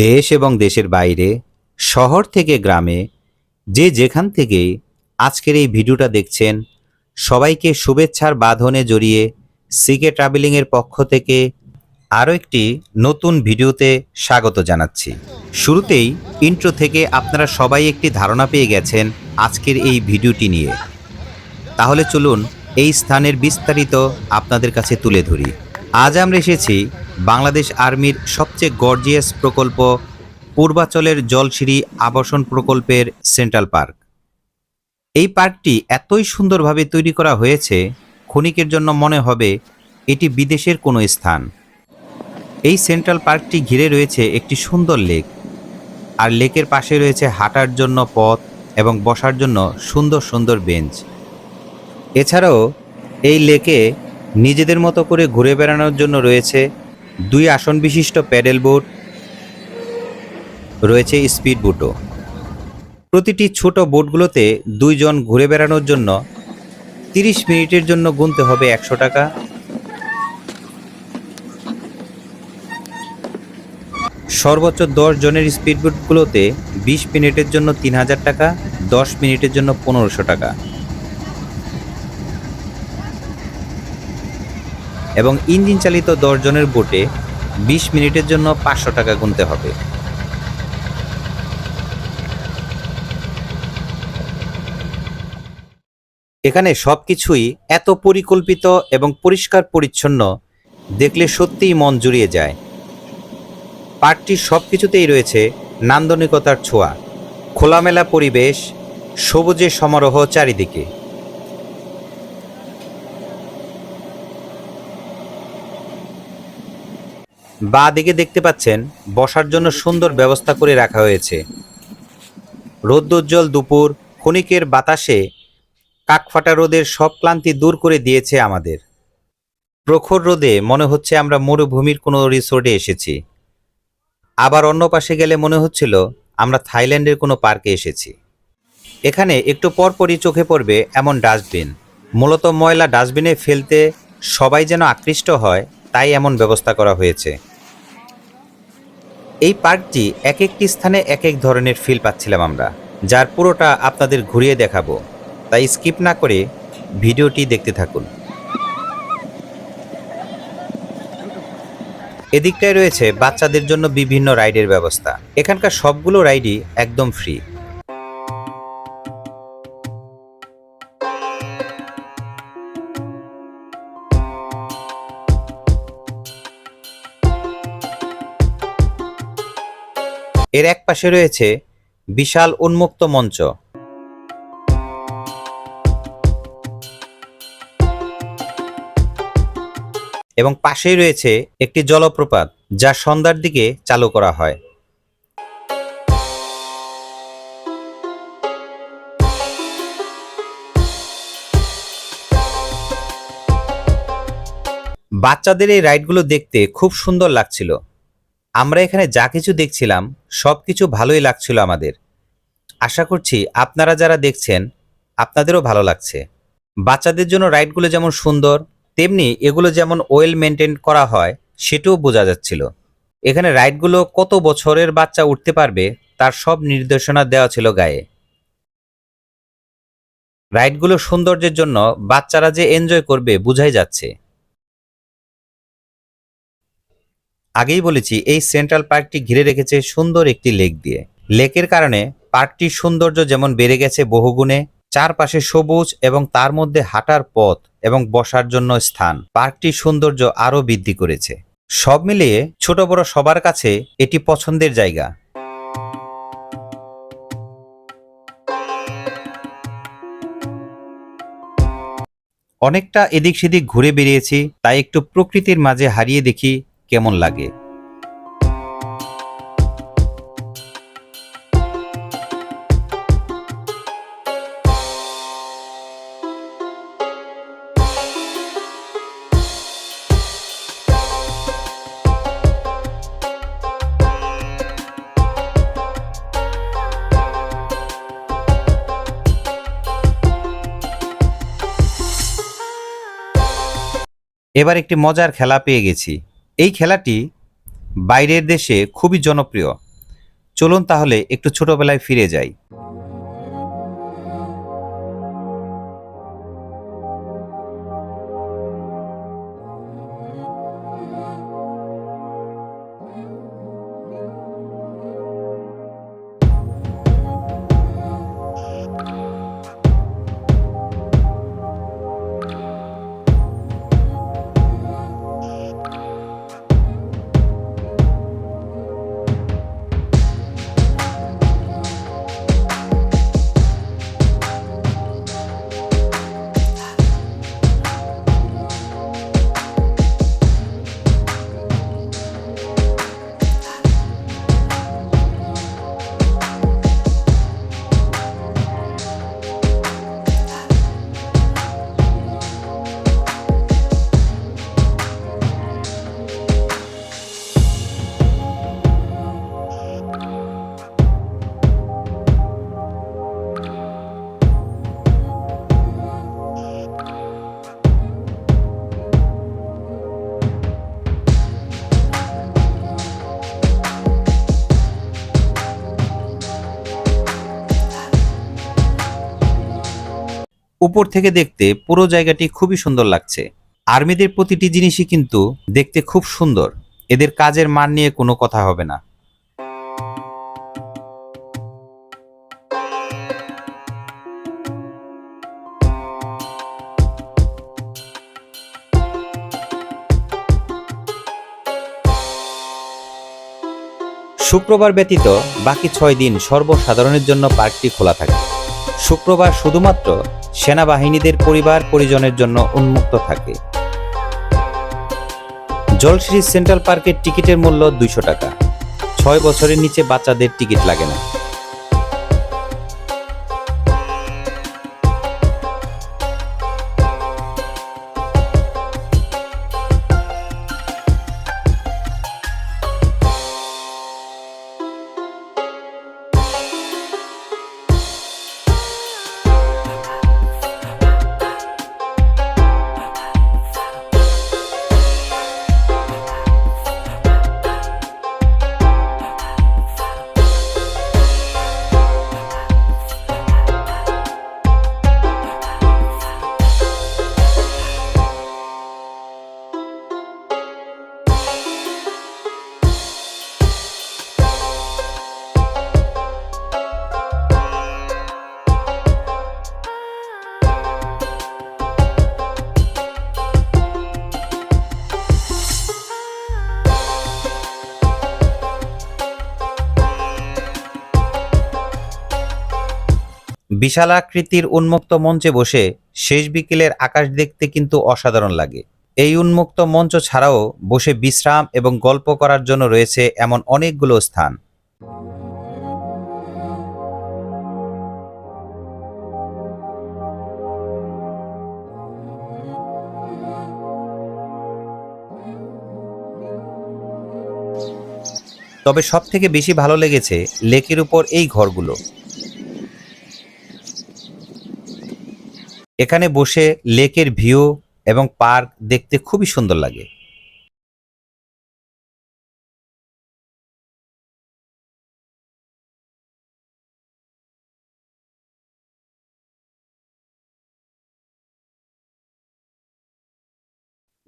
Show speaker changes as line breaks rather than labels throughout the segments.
দেশ এবং দেশের বাইরে, শহর থেকে গ্রামে, যে যেখান থেকে আজকের এই ভিডিওটা দেখছেন, সবাইকে শুভেচ্ছার বাঁধনে জড়িয়ে সিকে ট্রাভেলিংয়ের পক্ষ থেকে আরও একটি নতুন ভিডিওতে স্বাগত জানাচ্ছি। শুরুতেই ইন্ট্রো থেকে আপনারা সবাই একটি ধারণা পেয়ে গেছেন আজকের এই ভিডিওটি নিয়ে। তাহলে চলুন এই স্থানের বিস্তারিত আপনাদের কাছে তুলে ধরি। আজ আমরা এসেছি বাংলাদেশ আর্মির সবচেয়ে গর্জিয়াস প্রকল্প পূর্বাচলের জলসিঁড়ি আবাসন প্রকল্পের সেন্ট্রাল পার্ক। এই পার্কটি এতই সুন্দরভাবে তৈরি করা হয়েছে, ক্ষণিকের জন্য মনে হবে এটি বিদেশের কোনো স্থান। এই সেন্ট্রাল পার্কটি ঘিরে রয়েছে একটি সুন্দর লেক। আর লেকের পাশে রয়েছে হাঁটার জন্য পথ এবং বসার জন্য সুন্দর সুন্দর বেঞ্চ। এছাড়াও এই লেকে নিজেদের মতো করে ঘুরে বেড়ানোর জন্য রয়েছে দুই আসন বিশিষ্ট প্যাডেল বোট, রয়েছে স্পিড বোটও। প্রতিটি ছোট বোটগুলোতে দুইজন ঘুরে বেড়ানোর জন্য তিরিশ মিনিটের জন্য গুনতে হবে একশো টাকা। সর্বোচ্চ দশ জনের স্পিড বোটগুলোতে বিশ মিনিটের জন্য তিন হাজার টাকা, দশ মিনিটের জন্য পনেরোশো টাকা। এবং ইঞ্জিন চালিত দশ জনের বোটে বিশ মিনিটের জন্য পাঁচশো টাকা গুনতে হবে। এখানে সব কিছুই এত পরিকল্পিত এবং পরিষ্কার পরিচ্ছন্ন, দেখলে সত্যিই মন জুড়িয়ে যায়। পার্কটির সব কিছুতেই রয়েছে নান্দনিকতার ছোঁয়া, খোলামেলা পরিবেশ, সবুজের সমারোহ চারিদিকে। বা দিকে দেখতে পাচ্ছেন, বসার জন্য সুন্দর ব্যবস্থা করে রাখা হয়েছে। রৌদ্রোজ্জ্বল দুপুর, ক্ষণিকের বাতাসে কাকফাটা রোদের সব ক্লান্তি দূর করে দিয়েছে আমাদের। প্রখর রোদে মনে হচ্ছে আমরা মরুভূমির কোনো রিসোর্টে এসেছি। আবার অন্য পাশে গেলে মনে হচ্ছিল আমরা থাইল্যান্ডের কোনো পার্কে এসেছি। এখানে একটু পরপরই চোখে পড়বে এমন ডাস্টবিন। মূলত ময়লা ডাস্টবিনে ফেলতে সবাই যেন আকৃষ্ট হয়, তাই এমন ব্যবস্থা করা হয়েছে। এই পার্কটি এক একটি স্থানে এক এক ধরনের ফিল পাচ্ছিলাম আমরা, যার পুরোটা আপনাদের ঘুরিয়ে দেখাবো। তাই স্কিপ না করে ভিডিওটি দেখতে থাকুন। এদিকটায় রয়েছে বাচ্চাদের জন্য বিভিন্ন রাইডের ব্যবস্থা। এখানকার সবগুলো রাইডই একদম ফ্রি এর এক পাশে রয়েছে বিশাল উন্মুক্ত মঞ্চ। এবং পাশেই রয়েছে একটি জলপ্রপাত, যা সন্ধ্যার দিকে চালু করা হয়। বাচ্চাদের এই রাইডগুলো দেখতে খুব সুন্দর লাগছিল। আমরা এখানে যা কিছু দেখছিলাম, সব কিছু ভালোই লাগছিল আমাদের। আশা করছি আপনারা যারা দেখছেন, আপনাদেরও ভালো লাগছে। বাচ্চাদের জন্য রাইডগুলো যেমন সুন্দর, তেমনি এগুলো যেমন ওয়েল মেনটেন করা হয়, সেটাও বোঝা যাচ্ছিল। এখানে রাইডগুলো কত বছরের বাচ্চা উঠতে পারবে, তার সব নির্দেশনা দেওয়া ছিল গায়ে। রাইডগুলো সৌন্দর্যের জন্য বাচ্চারা যে এনজয় করবে, বোঝাই যাচ্ছে। আগেই বলেছি, এই সেন্ট্রাল পার্কটি ঘিরে রেখেছে সুন্দর একটি লেক দিয়ে। লেকের কারণে পার্কটির সৌন্দর্য যেমন বেড়ে গেছে বহুগুণে, চারপাশে সবুজ এবং তার মধ্যে হাঁটার পথ এবং বসার জন্য স্থান। পার্কটির সৌন্দর্য আরও বৃদ্ধি করেছে। সব মিলিয়ে ছোট বড় সবার কাছে এটি পছন্দের জায়গা। অনেকটা এদিক সেদিক ঘুরে বেরিয়েছি, তাই একটু প্রকৃতির মাঝে হারিয়ে দেখি কেমন লাগে? এবার একটি মজার খেলা পেয়ে গেছি। এই খেলাটি বাইরের দেশে খুবই জনপ্রিয়। চলুন তাহলে একটু ছোটবেলায় ফিরে যাই। উপর থেকে দেখতে পুরো জায়গাটি খুবই সুন্দর লাগছে। আর্মিদের প্রতিটি জিনিসই কিন্তু দেখতে খুব সুন্দর। এদের কাজের মান নিয়ে কোনো কথা হবে না। শুক্রবার ব্যতীত বাকি ছয় দিন সর্বসাধারণের জন্য পার্কটি খোলা থাকে। শুক্রবার শুধুমাত্র সেনাবাহিনীদের পরিবার পরিজনের জন্য উন্মুক্ত থাকে। জলশ্রী সেন্ট্রাল পার্কের টিকিটের মূল্য দুইশো টাকা। ছয় বছরের নিচে বাচ্চাদের টিকিট লাগে না। বিশাল আকৃতির উন্মুক্ত মঞ্চে বসে শেষ বিকেলের আকাশ দেখতে কিন্তু অসাধারণ লাগে। এই উন্মুক্ত মঞ্চ ছাড়াও বসে বিশ্রাম এবং গল্প করার জন্য রয়েছে এমন অনেকগুলো স্থান। তবে সব থেকে বেশি ভালো লেগেছে লেকের উপর এই ঘরগুলো। এখানে বসে লেকের ভিউ এবং পার্ক দেখতে খুবই সুন্দর লাগে।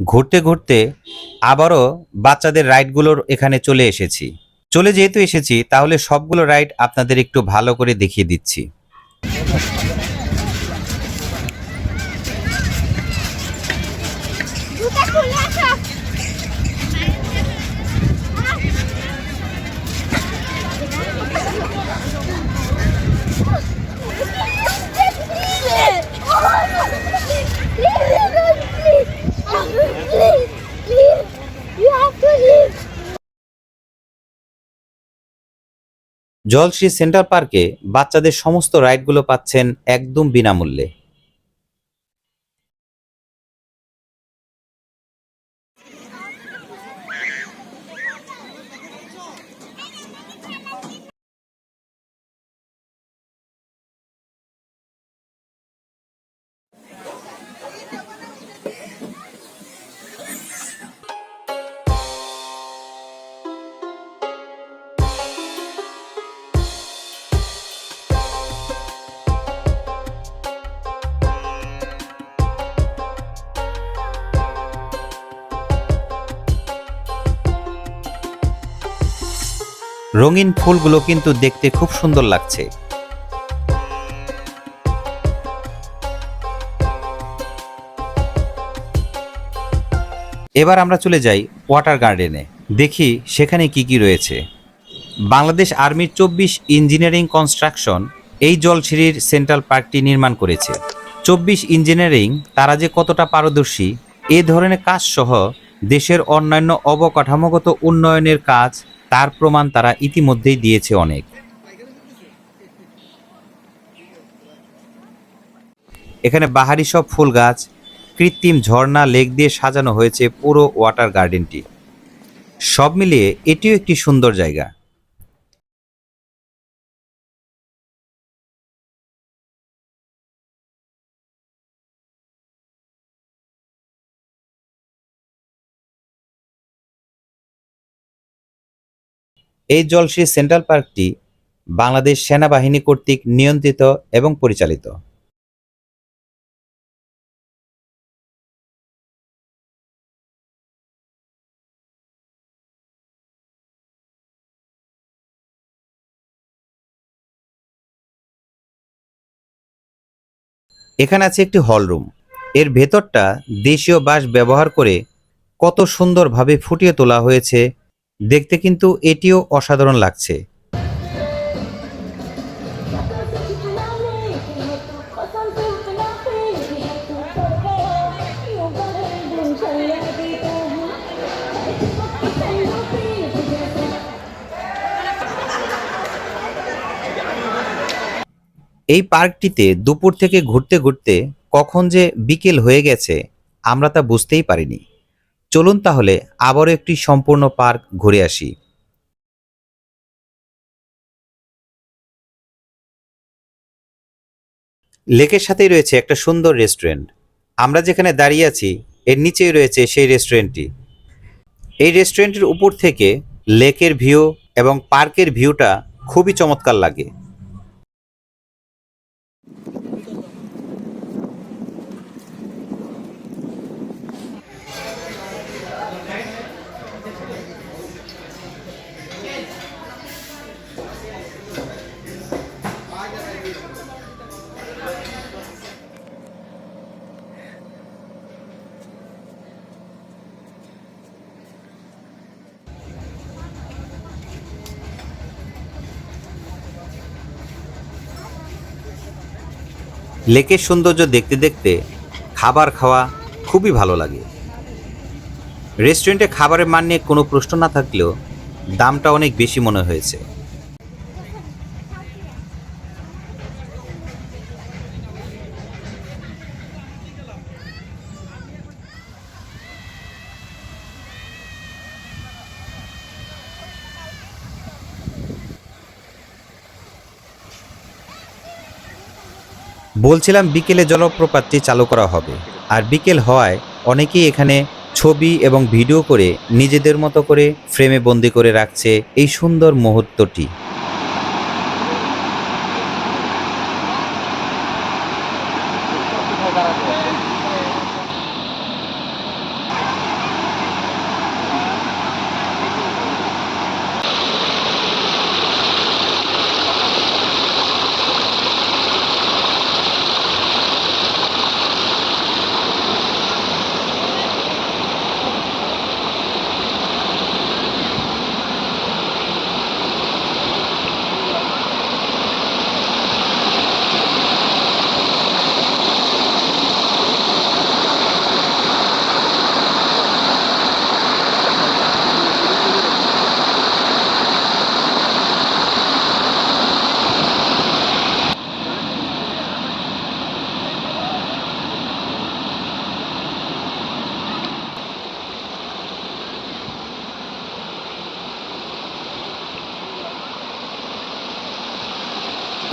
ঘুরতে ঘুরতে আবারও বাচ্চাদের রাইডগুলোর এখানে চলে এসেছি। চলে যেহেতু এসেছি, তাহলে সবগুলো রাইড আপনাদের একটু ভালো করে দেখিয়ে দিচ্ছি। জলশ্রী সেন্টার পার্কে বাচ্চাদের সমস্ত রাইডগুলো পাচ্ছেন একদম বিনামূল্যে। রঙিন ফুলগুলো কিন্তু দেখতে খুব সুন্দর লাগছে। এবার আমরা চলে যাই ওয়াটার গার্ডেনে। দেখি সেখানে কি কি রয়েছে। বাংলাদেশ আর্মির চব্বিশ ইঞ্জিনিয়ারিং কনস্ট্রাকশন এই জলসিঁড়ির সেন্ট্রাল পার্কটি নির্মাণ করেছে। চব্বিশ ইঞ্জিনিয়ারিং তারা যে কতটা পারদর্শী, এ ধরনের কাজ সহ দেশের অন্যান্য অবকাঠামোগত উন্নয়নের কাজ তার প্রমাণ তারা ইতিমধ্যেই দিয়েছে অনেক। এখানে বাহারি সব ফুল গাছ, কৃত্রিম ঝর্ণা, লেক দিয়ে সাজানো হয়েছে পুরো ওয়াটার গার্ডেনটি। সব মিলিয়ে এটিও একটি সুন্দর জায়গা। এই জলশ্রী সেন্ট্রাল পার্কটি বাংলাদেশ সেনাবাহিনী কর্তৃক নিয়ন্ত্রিত এবং পরিচালিত। এখানে আছে একটি হলরুম এর ভেতরটা দেশীয় বাঁশ ব্যবহার করে কত সুন্দরভাবে ফুটিয়ে তোলা হয়েছে দেখতে কিন্তু এটিও অসাধারণ লাগছে। এই পার্কটিতে দুপুর থেকে ঘুরতে ঘুরতে কখন যে বিকেল হয়ে গেছে, আমরা তা বুঝতেই পারিনি। চলুন তাহলে আবারও একটি সম্পূর্ণ পার্ক ঘুরে আসি। লেকের সাথেই রয়েছে একটা সুন্দর রেস্টুরেন্ট। আমরা যেখানে দাঁড়িয়ে আছি, এর নিচেই রয়েছে সেই রেস্টুরেন্টটি। এই রেস্টুরেন্টের উপর থেকে লেকের ভিউ এবং পার্কের ভিউটা খুবই চমৎকার লাগে। লেকের সৌন্দর্য দেখতে দেখতে খাবার খাওয়া খুবই ভালো লাগে। রেস্টুরেন্টে খাবারের মান নিয়ে কোনো প্রশ্ন না থাকলেও দামটা অনেক বেশি মনে হয়েছে। বলছিলাম বিকেলে জলপ্রপাতটি চালু করা হবে। আর বিকেল হওয়ায় অনেকেই এখানে ছবি এবং ভিডিও করে নিজেদের মতো করে ফ্রেমে বন্দি করে রাখছে এই সুন্দর মুহূর্তটি।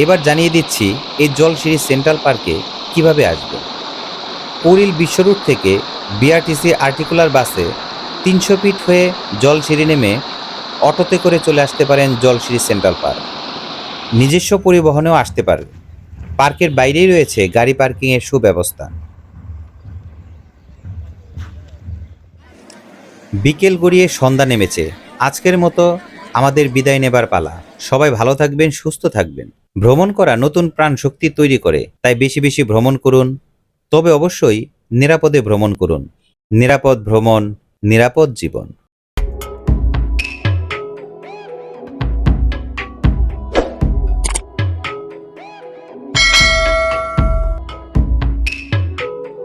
এবার জানিয়ে দিচ্ছি এই জলসিঁড়ি সেন্ট্রাল পার্কে কীভাবে আসবে। পুরীল বিশ্বরূপ থেকে বিআরটিসি আর্টিকুলার বাসে তিনশো ফিট হয়ে জলসিঁড়ি নেমে অটোতে করে চলে আসতে পারেন জলসিঁড়ি সেন্ট্রাল পার্ক। নিজস্ব পরিবহনেও আসতে পারবে পার্কের বাইরেই রয়েছে গাড়ি পার্কিংয়ের সুব্যবস্থা। বিকেল গড়িয়ে সন্ধ্যা নেমেছে। আজকের মতো আমাদের বিদায় নেবার পালা। সবাই ভালো থাকবেন, সুস্থ থাকবেন। ভ্রমণ করা নতুন প্রাণ শক্তি তৈরি করে, তাই বেশি বেশি ভ্রমণ করুন। তবে অবশ্যই নিরাপদে ভ্রমণ করুন। নিরাপদ ভ্রমণ, নিরাপদ জীবন।